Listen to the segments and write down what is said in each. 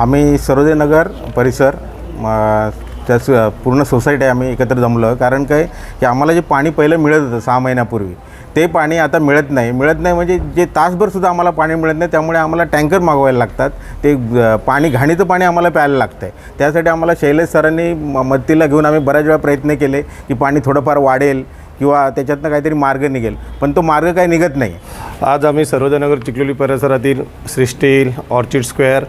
आम्ही सरोदयनगर परिसर त्याच पूर्ण सोसायटी आम्ही एकत्र जमलो. कारण काय की आम्हाला जे पाणी पहिलं मिळत होतं सहा महिन्यापूर्वी ते पाणी आता मिळत नाही. मिळत नाही म्हणजे जे तासभरसुद्धा आम्हाला पाणी मिळत नाही त्यामुळे आम्हाला टँकर मागवायला लागतात. ते पाणी घाणीचं पाणी आम्हाला प्यायला लागतं आहे त्यासाठी आम्हाला शैलेश सरांनी म- मदतीला घेऊन आम्ही बऱ्याच वेळा प्रयत्न केले की पाणी थोडंफार वाढेल किंवा त्याच्यातनं काहीतरी मार्ग निघेल. पण तो मार्ग काही निघत नाही. आज आम्ही सर्वोदयनगर चिखलोली परिसरातील श्री स्टील ऑर्चिड स्क्वेअर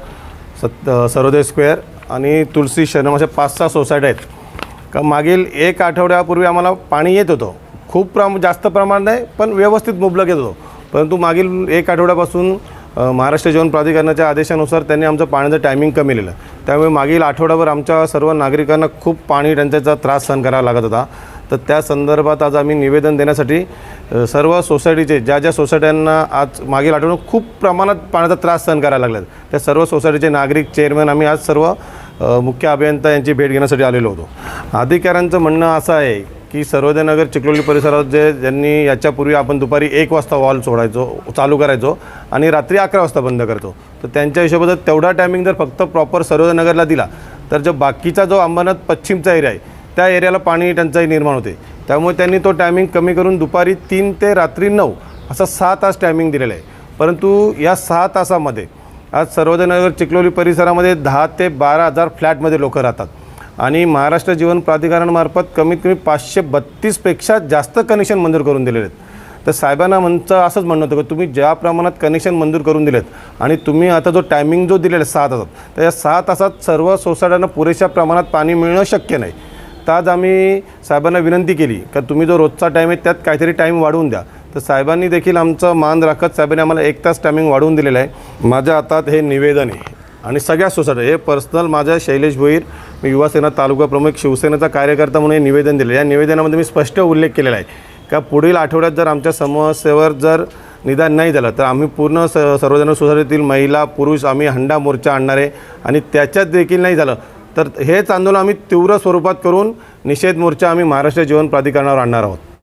सत सर्वोदय स्क्वेअर आणि तुलसी शरणम अशा पाच सहा सोसायट्या आहेत. का मागील एक आठवड्यापूर्वी आम्हाला पाणी येत होतं. खूप प्रम जास्त प्रमाणात नाही पण व्यवस्थित मुबलक येत होतं. परंतु मागील एक आठवड्यापासून महाराष्ट्र जीवन प्राधिकरणाच्या आदेशानुसार त्यांनी आमचं पाण्याचं टायमिंग कमी लिहिलं त्यामुळे मागील आठवड्याभर आमच्या सर्व नागरिकांना खूप पाणी टंचाईचा त्रास सहन करावा लागत होता. तर त्या संदर्भात आज आम्ही निवेदन देण्यासाठी सर्व सोसायटीचे ज्या ज्या सोसायट्यांना आज मागील आठवणं खूप प्रमाणात पाण्याचा त्रास सहन करायला लागला त्या सर्व सोसायटीचे नागरिक चेअरमॅन आम्ही आज सर्व मुख्य अभियंता यांची भेट घेण्यासाठी आलेलो होतो. अधिकाऱ्यांचं म्हणणं असं आहे की सर्वोदयनगर चिखलोली परिसरात जे ज्यांनी याच्यापूर्वी आपण दुपारी एक वाजता वॉल सोडायचो चालू करायचो आणि रात्री अकरा वाजता बंद करतो तर त्यांच्या हिशोबात तेवढा टायमिंग जर फक्त प्रॉपर सर्वोदयनगरला दिला तर जो बाकीचा जो अंबरनाथ पश्चिमचा एरिया आहे त्या एरियाला पाणी टंचाई निर्माण होते. त्यामुळे त्यांनी तो टायमिंग कमी करून दुपारी तीन ते रात्री नऊ असा सहा तास टायमिंग दिलेला आहे. परंतु या सहा तासामध्ये आज सर्वोदयनगर चिखलोली परिसरामध्ये दहा ते बारा हजार फ्लॅटमध्ये लोकं राहतात. आणि महाराष्ट्र जीवन प्राधिकरणामार्फत कमीत कमी पाचशे बत्तीसपेक्षा जास्त कनेक्शन मंजूर करून दिलेले आहेत. तर साहेबांना म्हणचं असंच म्हणणं होतं की तुम्ही ज्या प्रमाणात कनेक्शन मंजूर करून दिलेत आणि तुम्ही आता जो टायमिंग जो दिलेला आहे सहा तासात तर या सहा तासात सर्व सोसायट्यांना पुरेशा प्रमाणात पाणी मिळणं शक्य नाही. तर आज आम्ही साहेबांना विनंती केली का तुम्ही जो रोजचा टाईम आहे त्यात काहीतरी टाईम वाढवून द्या. तर साहेबांनी देखील आमचं मान राखत साहेबांनी आम्हाला एक तास टायमिंग वाढवून दिलेलं आहे. माझ्या हातात हे निवेदन आहे. आणि सगळ्या सोसायटी हे पर्सनल माझ्या शैलेश भोईर मी युवासेना तालुका प्रमुख शिवसेनेचा कार्यकर्ता म्हणून हे निवेदन दिले या निवेदनामध्ये मी स्पष्ट उल्लेख केलेला आहे का पुढील आठवड्यात जर आमच्या समस्येवर जर निदान नाही झालं तर आम्ही पूर्ण स सर्वजण सोसायटीतील महिला पुरुष आम्ही हंडा मोर्चा आणणार आहे. आणि त्याच्यात देखील नाही झालं तर हेच आंदोलन आम्ही तीव्र स्वरूपात करून निषेध मोर्चा आम्ही महाराष्ट्र जीवन प्राधिकरणावर आणणार आहोत.